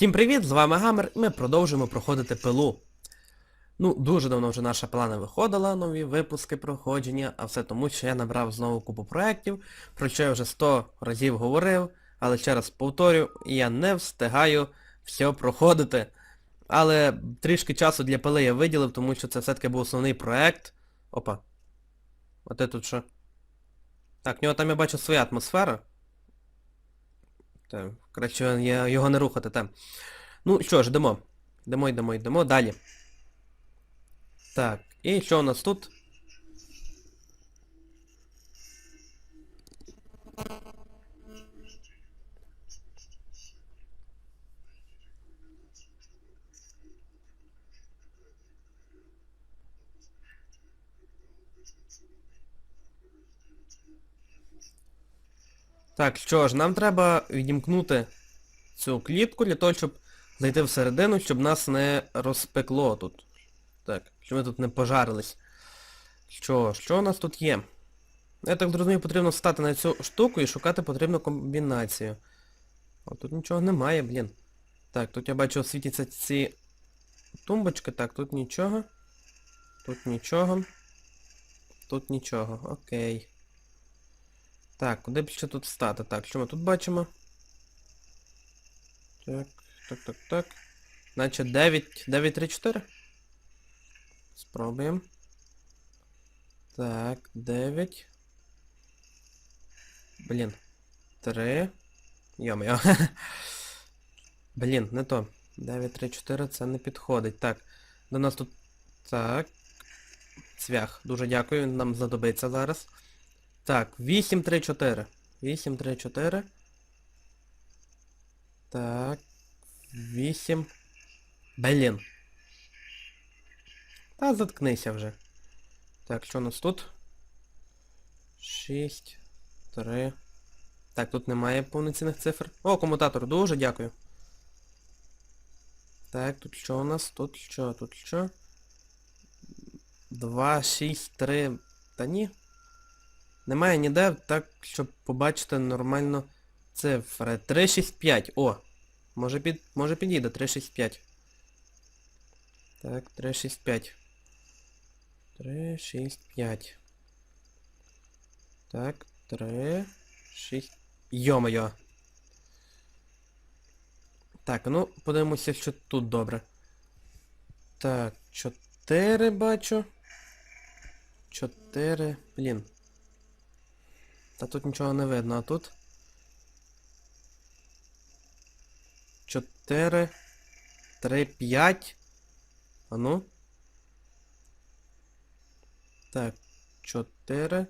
Всім привіт, з вами Гамер, і ми продовжуємо проходити пилу. Ну, дуже давно вже наша пила не виходила, нові випуски проходження, а все тому, що я набрав знову купу проєктів, про що я вже 100 разів говорив, але ще раз повторю, я не встигаю все проходити. Але трішки часу для пили я виділив, тому що це все-таки був основний проєкт. Опа. А ти тут що? Так, в нього там я бачу своя атмосфера. Так, краще я- його не рухати там. Ну що ж, йдемо. Йдемо, йдемо, йдемо. Далі. Так, і що у нас тут? Так, що ж, нам треба відімкнути цю клітку для того, щоб зайти всередину, щоб нас не розпекло тут. Так, щоб ми тут не пожарились. Що, що у нас тут є? Я так зрозумів, потрібно встати на цю штуку і шукати потрібну комбінацію. А тут нічого немає, блін. Так, тут я бачу світяться ці тумбочки. Так, тут нічого. Тут нічого. Тут нічого. Окей. Так, куди б ще тут встати? Так, що ми тут бачимо? Так, так, так, так. Наче 9, 9, 3, 4. Спробуємо. Так, 9. Блін. 3. Йо-моє. Блін, не то. 9, 3, 4 це не підходить. Так. До нас тут... Так. Цвях. Дуже дякую, він нам знадобиться зараз. Так, 8, 3, 4. 8, 3, 4. Так. 8. Блін. Та заткнися вже. Так, що у нас тут? 6, 3. Так, тут немає повноцінних цифр. О, комутатор, дуже дякую. Так, тут що у нас? Тут що? Тут що? 2, 6, 3. Та ні. Немає ніде так, щоб побачити нормально цифри. 365. О! Може під. Може підійде 365. Так, 365. 365. Так, 3, 6. Йо-моє. Так, ну, подивимося, що тут добре. Так, 4 бачу. 4. Блін. Та тут нічого не видно, а тут. 4, 3, 5. А ну. Так, 4,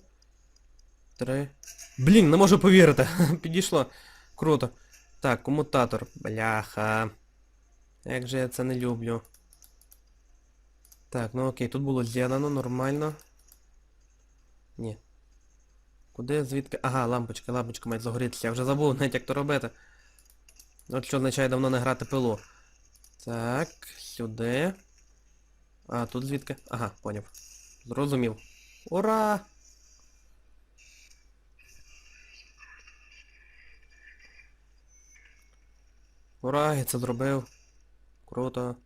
3. Блін, не можу повірити. Підійшло. Круто. Так, комутатор. Бляха. Як же я це не люблю. Так, ну окей, тут було зелено, нормально. Ні. Куди, звідки? Ага, лампочка, лампочка має загорітися. Я вже забув навіть як то робити. От що означає давно не грати пилу. Так, сюди. А, тут звідки? Ага, поняв. Зрозумів. Ура! Ура, я це зробив. Круто.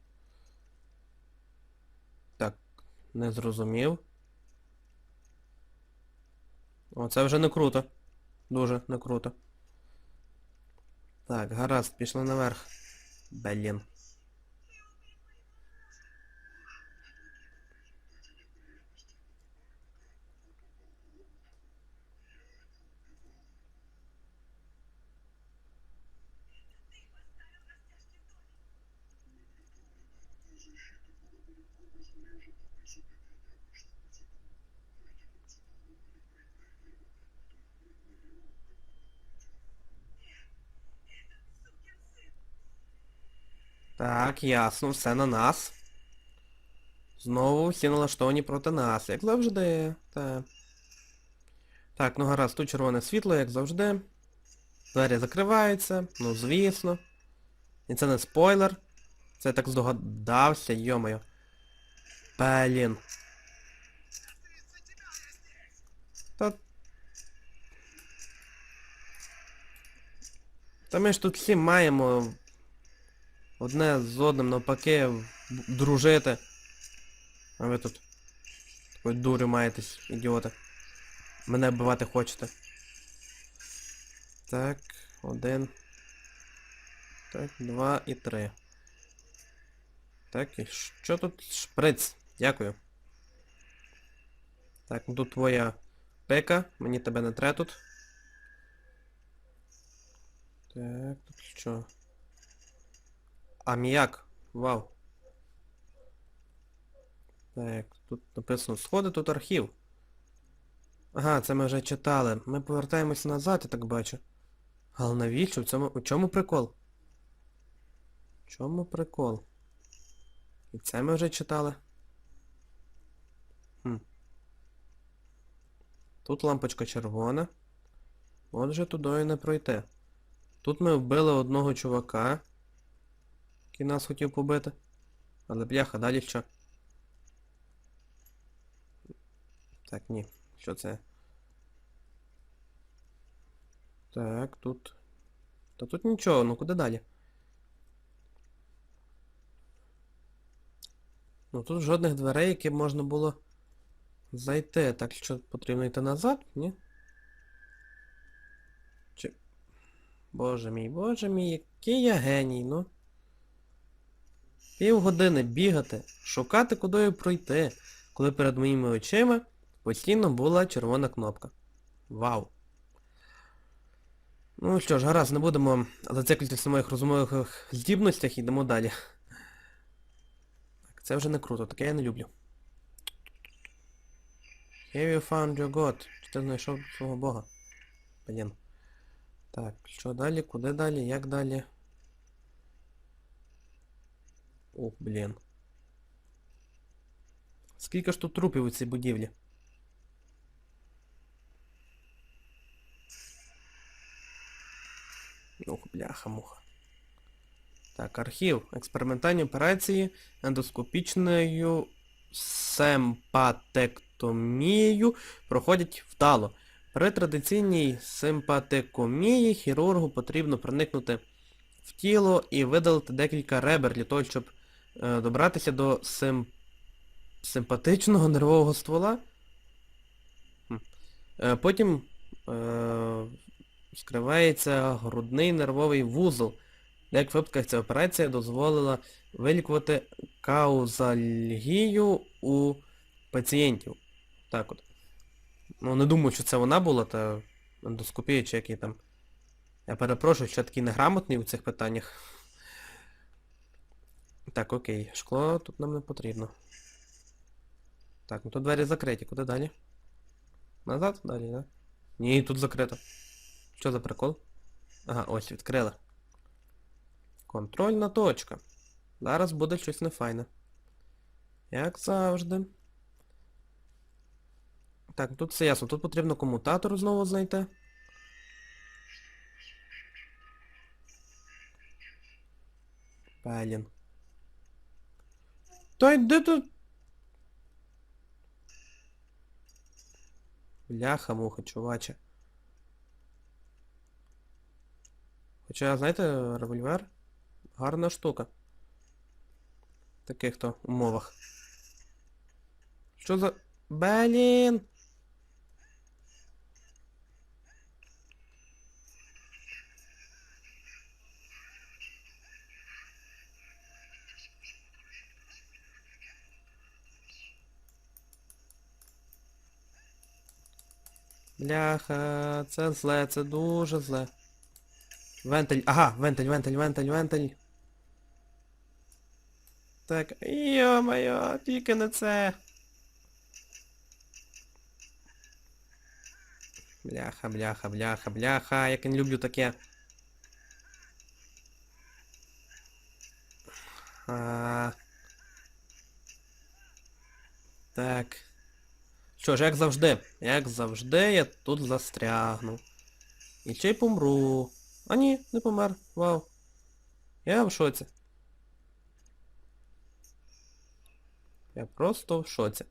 Так, не зрозумів. О, це вже не круто. Дуже не круто. Так, гаразд, пішли наверх. Блін. Так, ясно, все на нас. Знову всі налаштовані проти нас, як завжди. Так. Так, ну гаразд, тут червоне світло, як завжди. Двері закриваються, ну звісно. І це не спойлер. Це я так здогадався, йомаю. Блін. Та... Та ми ж тут всі маємо одне з одним навпаки дружити. А ви тут такою дурю маєтесь, ідіоти. Мене вбивати хочете. Так, один. Так, два і три. Так, і що тут? Шприц. Дякую. Так, ну тут твоя пека, мені тебе не тре тут. Так, тут що? Аміак. Вау. Так, тут написано сходи, тут архів. Ага, це ми вже читали. Ми повертаємося назад, я так бачу. Але навіщо? В цьому... У чому прикол? В чому прикол? І це ми вже читали. Хм. Тут лампочка червона. Отже, туди не пройти. Тут ми вбили одного чувака, який нас хотів побити. Але бляха, далі що? Так, ні. Що це? Так, тут. Та тут нічого, ну куди далі? Ну тут жодних дверей, які б можна було зайти. Так що потрібно йти назад, ні? Чи... Боже мій, боже мій, який я геній, ну. Півгодини бігати, шукати кудою пройти, коли перед моїми очима постійно була червона кнопка. Вау. Ну що ж, гаразд, не будемо зациклитися на моїх розумових здібностях, йдемо далі. Так, це вже не круто, таке я не люблю. Have you found your God? Чи ти знайшов свого Бога? Блін. Так, що далі, куди далі, як далі? Ух, блін. Скільки ж тут трупів у цій будівлі? Ух, бляха-муха. Так, архів. Експериментальні операції ендоскопічною симпатектомією проходять вдало. При традиційній симпатекомії хірургу потрібно проникнути в тіло і видалити декілька ребер для того, щоб добратися до сим... симпатичного нервового ствола. Е, потім е, скривається грудний нервовий вузол. В деяких випадках ця операція дозволила вилікувати каузальгію у пацієнтів. Так от. Ну не думаю, що це вона була, та ендоскопія чи який там. Я перепрошую, що я такий неграмотний у цих питаннях. Так, окей. Шкло тут нам не потрібно. Так, ну тут двері закриті. Куди далі? Назад? Далі, да? Ні, тут закрито. Що за прикол? Ага, ось відкрили. Контрольна точка. Зараз буде щось нефайне. Як завжди. Так, тут все ясно. Тут потрібно комутатор знову знайти. Блін. Та йди тут. Бляха-муха, чуваче. Хоча, знаєте, револьвер гарна штука. Таких то умовах. Що за... Блін! Бляха, це зле, це дуже зле. Вентиль, ага, вентиль, вентиль, вентиль, вентиль. Так, йо-моє, тільки не це. Бляха, бляха, бляха, бляха, як я не люблю таке. А... Так. Що ж, як завжди, як завжди, я тут застрягну. І й помру. А ні, не помер. Вау. Я в шоці. Я просто в шоці.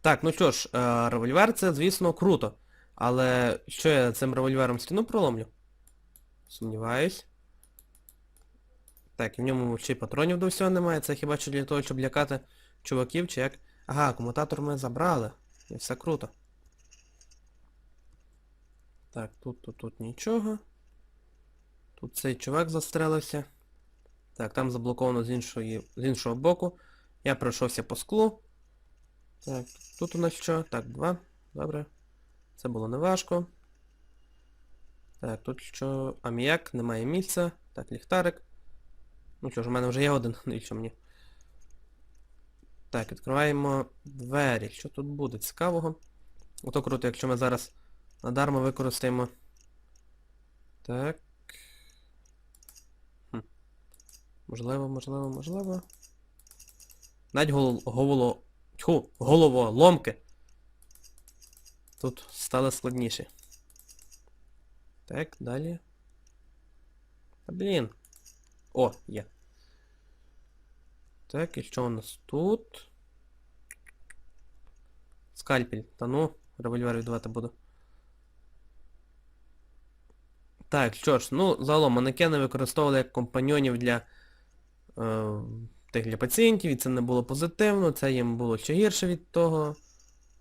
Так, ну що ж, е, револьвер це, звісно, круто. Але що я цим револьвером стіну проломлю? Сумніваюсь. Так, і в ньому ще патронів до всього немає. Це хіба що для того, щоб лякати чуваків, чи як. Ага, комутатор ми забрали. І все круто. Так, тут, тут, тут нічого. Тут цей чувак застрелився. Так, там заблоковано з, іншої, з іншого боку. Я пройшовся по склу. Так, тут у нас що? Так, два. Добре. Це було неважко. Так, тут що? Аміак, немає місця. Так, ліхтарик. Ну що ж, у мене вже є один, навіщо мені? Так, відкриваємо двері. Що тут буде цікавого? Ото круто, якщо ми зараз надармо використаємо. Так. Хм. Можливо, можливо, можливо. Навіть гол... голо... Тьху, головоломки. Тут стали складніші. Так, далі. Блін. О, є. Так, і що у нас тут? Скальпель. Та ну, револьвер віддавати буду. Так, що ж, ну, загалом манекени використовували як компаньонів для е, тих для пацієнтів, і це не було позитивно, це їм було ще гірше від того.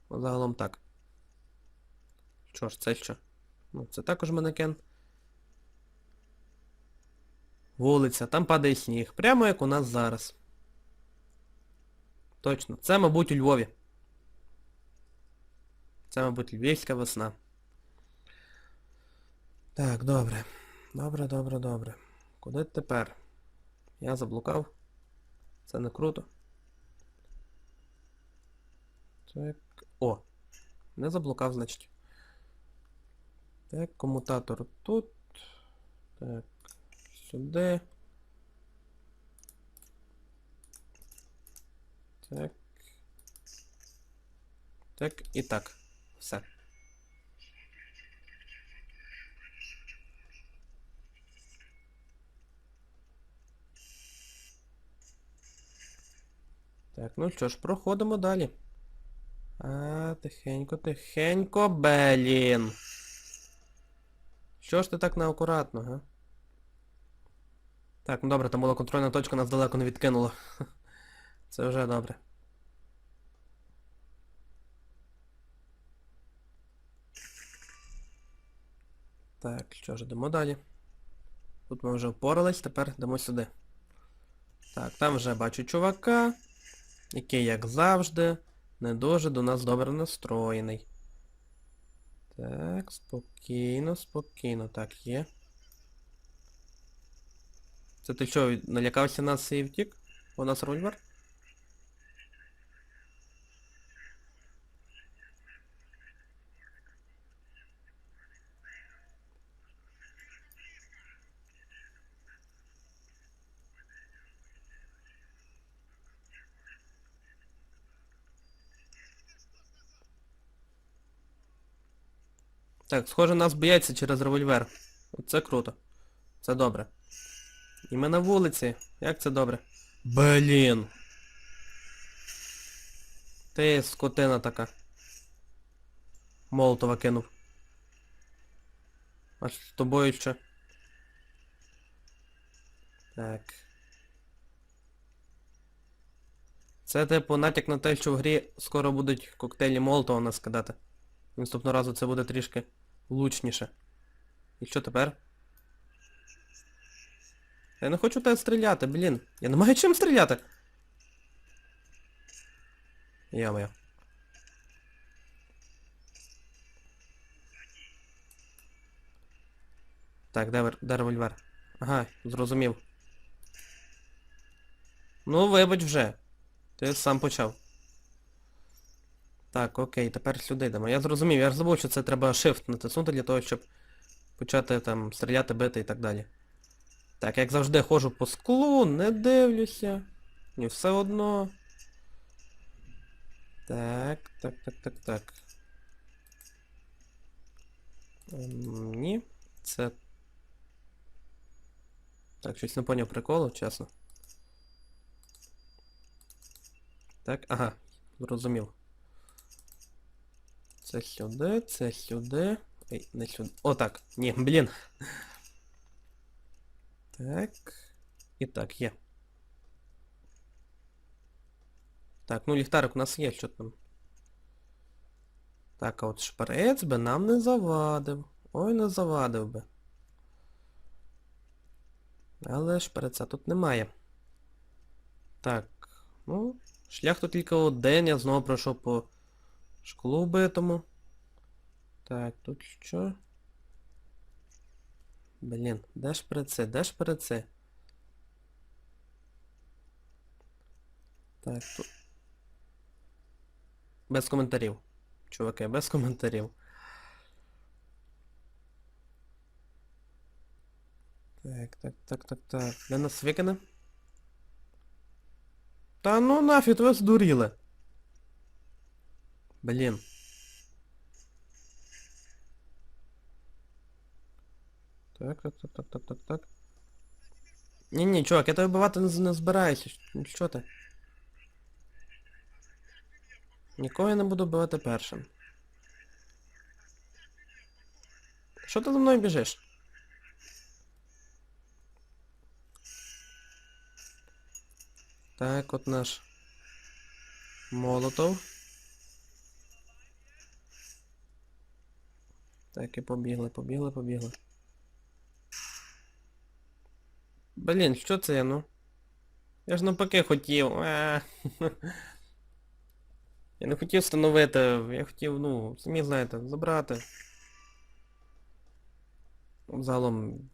Загалом так. Що ж, це що? Ну, це також манекен. Вулиця, там падає сніг. Прямо як у нас зараз. Точно. Це, мабуть, у Львові. Це, мабуть, львівська весна. Так, добре. Добре, добре, добре. Куди тепер? Я заблукав. Це не круто. Так. О! Не заблукав, значить. Так, комутатор тут. Так. Сюди. Так. Так і так. Все. Так, ну що ж, проходимо далі. А, тихенько, тихенько, блін. Що ж ти так неакуратно, га? Так, ну добре, там була контрольна точка, нас далеко не відкинуло. Це вже добре. Так, що ж, йдемо далі. Тут ми вже впорались, тепер йдемо сюди. Так, там вже бачу чувака, який, як завжди, не дуже до нас добре настроєний. Так, спокійно, спокійно. Так, є. Це ти що, налякався нас і втік? У нас рольвер? Так, схоже, нас бояться через револьвер. Це круто. Це добре. І ми на вулиці. Як це добре? Блін. Ти скотина така. Молотова кинув. А з тобою що? Так. Це типу натяк на те, що в грі скоро будуть коктейлі Молотова нас кидати. Наступного разу це буде трішки влучніше. І що тепер? Я не хочу тебе стріляти, блін. Я не маю чим стріляти. Я-моє. Так, де, де револьвер? Ага, зрозумів. Ну, вибач вже. Ти сам почав. Так, окей, тепер сюди йдемо. Я зрозумів, я ж забув, що це треба Shift натиснути для того, щоб почати там стріляти, бити і так далі. Так, як завжди ходжу по склу, не дивлюся. Ні, все одно. Так, так, так, так, так. Ем, Ні. Це. Так, щось не поняв приколу, чесно. Так, ага, зрозумів. Це сюди, це сюди. Ей, не сюди. О, так. Ні, блін. Так. І так, є. Так, ну ліхтарик у нас є, що там. Так, а от шприц би нам не завадив. Ой, не завадив би. Але шприця тут немає. Так, ну, шлях тут тільки один, я знову пройшов по шклу битому. Так, тут що? Блін, де шприци, де шприци? Так, тут. Без коментарів. Чуваки, без коментарів. Так, так, так, так, так. Де нас викине? Та ну нафіг, ви здуріли. Блін. Так, так, так, так, так, так, так. Ні-ні, чувак, я тебе вбивати не, збираюся. Що ти? Нікого я не буду вбивати першим. Що ти за мною біжиш? Так, от наш Молотов. Так, і побігли, побігли, побігли. Блін, що це ну? Я ж навпаки хотів. А. Я не хотів встановити, я хотів, ну, самі знаєте, забрати. Загалом...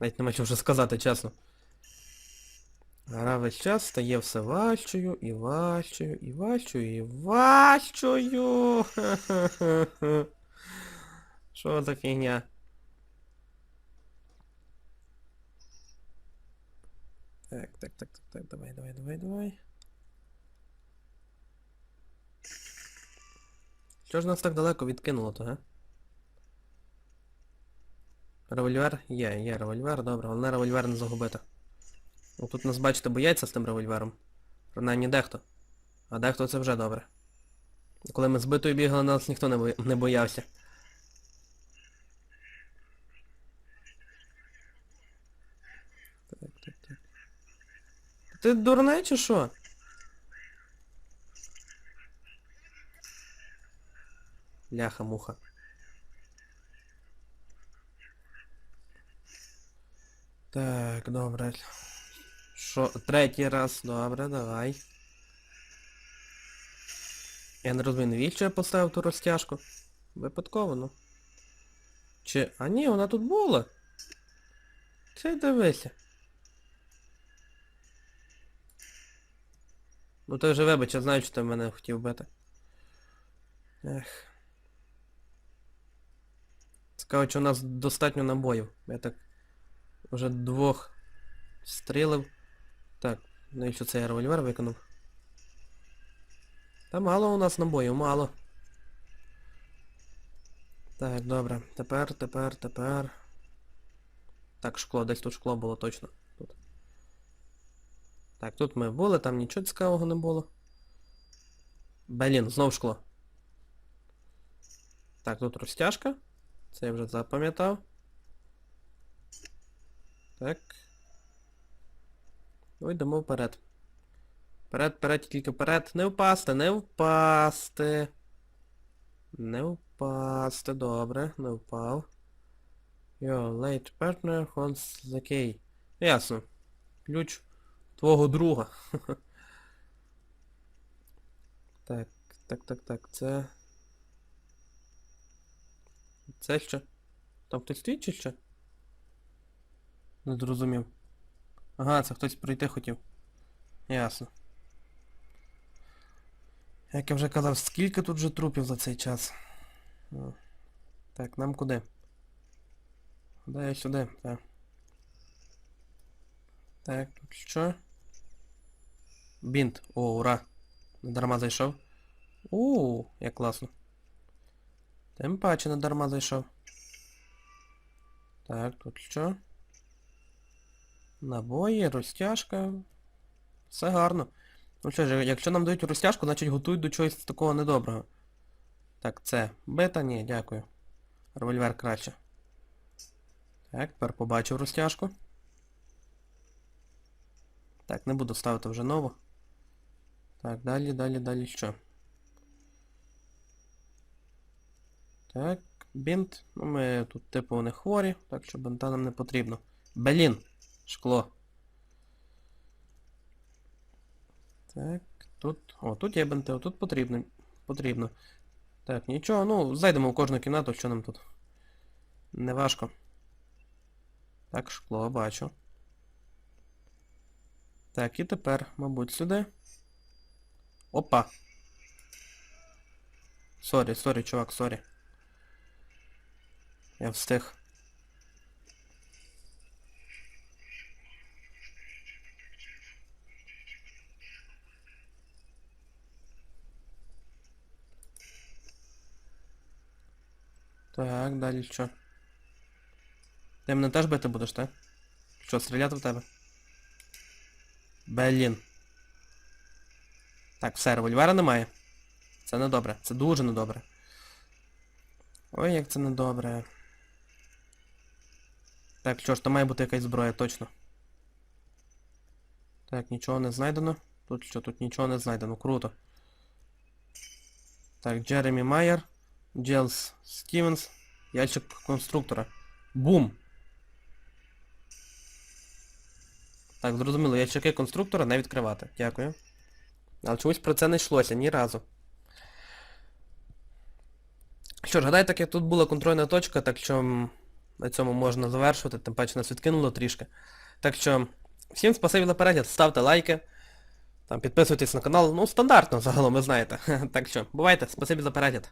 Навіть нема чого вже сказати, чесно. Гра весь час стає все важчою і важчою, і важчою, і важчою. Що за фігня? Так, так, так, так, так, давай, давай, давай, давай. Що ж нас так далеко відкинуло то, га? Револьвер? Є, є револьвер, добре, головне револьвер не загубити. Ну тут нас, бачите, бояться з тим револьвером. Принаймні дехто. А дехто це вже добре. Коли ми з битою бігали, нас ніхто не боявся. Так, так, так. Ти дурний чи що? Ляха-муха. Так, добре. Що, третій раз, добре, давай. Я не розумію, навіщо я поставив ту розтяжку? Випадково, ну. Чи... А ні, вона тут була. Це дивися. Ну ти вже вибач, я знаю, що ти мене хотів бити. Ех. Цікаво, чи у нас достатньо набоїв. Я так вже двох стрілив. Так, навіщо цей револьвер виконав? Та мало у нас набоїв, мало. Так, добре. Тепер, тепер, тепер. Так, шкло, десь тут шкло було точно. Так, тут ми були, там нічого цікавого не було. Блін, знов шкло. Так, тут розтяжка. Це я вже запам'ятав. Так. Ну, йдемо вперед. Вперед, вперед, тільки вперед. Не впасти, не впасти. Не впасти, добре, не впав. Your late partner holds the key. Ясно. Ключ твого друга. Так, так, так, так, це... Це що? Там хтось стоїть чи що? Не зрозумів. Ага, це хтось пройти хотів. Ясно. Як я вже казав, скільки тут вже трупів за цей час. О. Так, нам куди? Куди я сюди? Так. Так, тут що? Бінт. О, ура! Не дарма зайшов. У, як класно. Тим паче не дарма зайшов. Так, тут що? Набої, розтяжка. Все гарно. Ну що ж, якщо нам дають розтяжку, значить готують до чогось такого недоброго. Так, це бита? Ні, дякую. Револьвер краще. Так, тепер побачив розтяжку. Так, не буду ставити вже нову. Так, далі, далі, далі що? Так, бінт. Ну ми тут типу не хворі, так що бинта нам не потрібно. Блін! Шкло. Так, тут. О, тут є бинти, а тут потрібно. Потрібно. Так, нічого, ну, зайдемо в кожну кімнату, що нам тут. Не важко. Так, шкло, бачу. Так, і тепер, мабуть, сюди. Опа. Сорі, сорі, чувак, сорі. Я встиг. Так, далі що? Ти мене теж бити будеш, так? Що, стріляти в тебе? Блін. Так, все, револьвера немає. Це недобре. Це дуже недобре. Ой, як це недобре. Так, що ж, то має бути якась зброя, точно. Так, нічого не знайдено. Тут що, тут нічого не знайдено, круто. Так, Джеремі Майер. Джелс Стівенс. Ящик конструктора. Бум! Так, зрозуміло, ящики конструктора не відкривати. Дякую. Але чомусь про це не йшлося ні разу. Що ж, гадаю, так як тут була контрольна точка, так що на цьому можна завершувати, тим паче нас відкинуло трішки. Так що, всім спасибі за перегляд, ставте лайки, там, підписуйтесь на канал, ну стандартно загалом, ви знаєте. Так що, бувайте, спасибі за перегляд.